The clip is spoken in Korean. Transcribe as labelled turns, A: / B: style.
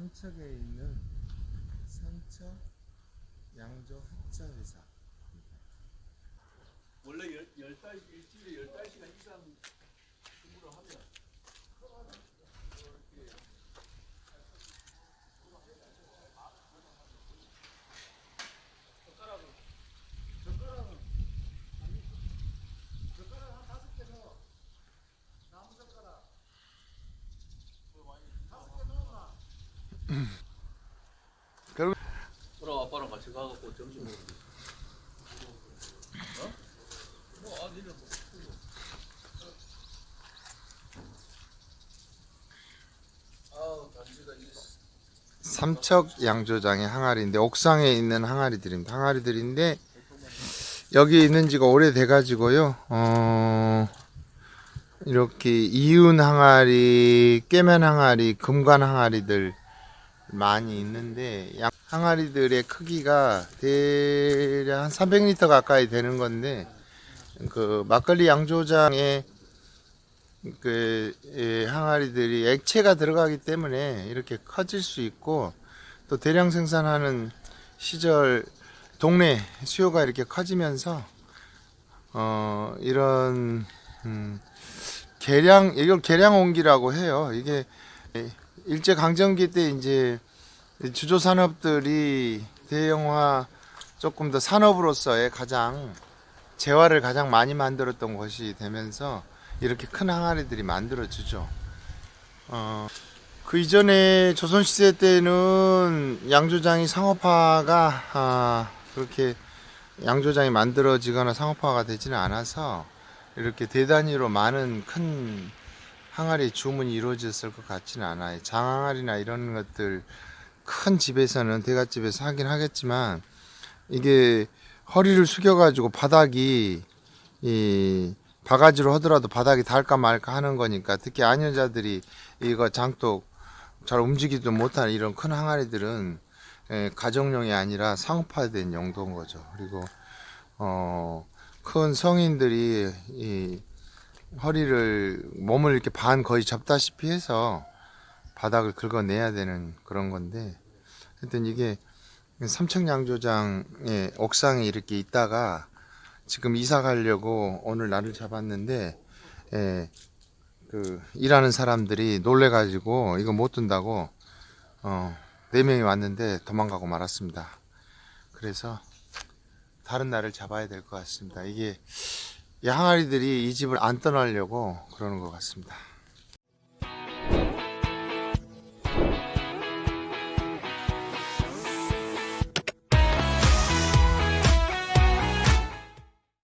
A: 삼척에 있는 삼척 양조 합자 회사
B: 원래 열, 열 달, 일주일에 열 달 시간 이상 근무를 하면
A: 그리고
B: 그럼 아빠랑 같이 가갖고 점심 되지. 어? 뭐 아니는 뭐.
A: 삼척 양조장의 항아리인데 옥상에 있는 항아리들입니다. 항아리들인데 여기 있는 지가 오래돼 가지고요. 어 이렇게 이윤 항아리, 깨면 항아리, 금관 항아리들 많이 있는데 양- 항아리들의 크기가 대략 한 300리터 가까이 되는 건데 그 막걸리 양조장에 그 예, 항아리들이 액체가 들어가기 때문에 이렇게 커질 수 있고 또 대량 생산하는 시절 동네 수요가 이렇게 커지면서 어 이런 음, 개량 이걸 개량 온기라고 해요. 이게 일제 강점기 때 이제 주조 산업들이 대형화 조금 더 산업으로서의 가장 재화를 가장 많이 만들었던 것이 되면서 이렇게 큰 항아리들이 만들어지죠. 어, 그 이전에 조선시대 때는 양조장이 상업화가 아, 그렇게 양조장이 만들어지거나 상업화가 되지는 않아서 이렇게 대단위로 많은 큰 항아리 주문이 이루어졌을 것 같지는 않아요. 장항아리나 이런 것들 큰 집에서는 대갓집에서 하긴 하겠지만 이게 허리를 숙여가지고 바닥이 이 바가지로 하더라도 바닥이 닿을까 말까 하는 거니까 특히 안여자들이 이거 장독 잘 움직이지도 못하는 이런 큰 항아리들은 예, 가정용이 아니라 상업화된 용도인 거죠. 그리고 어, 큰 성인들이 이 허리를 몸을 이렇게 반 거의 접다시피 해서 바닥을 긁어내야 되는 그런 건데 하여튼 이게 삼척양조장의 옥상에 이렇게 있다가 지금 이사 가려고 오늘 날을 잡았는데 예, 그 일하는 사람들이 놀래가지고 이거 못 둔다고 어, 네 명이 왔는데 도망가고 말았습니다. 그래서 다른 날을 잡아야 될 것 같습니다. 이게 이 항아리들이 이 집을 안 떠나려고 그러는 것 같습니다.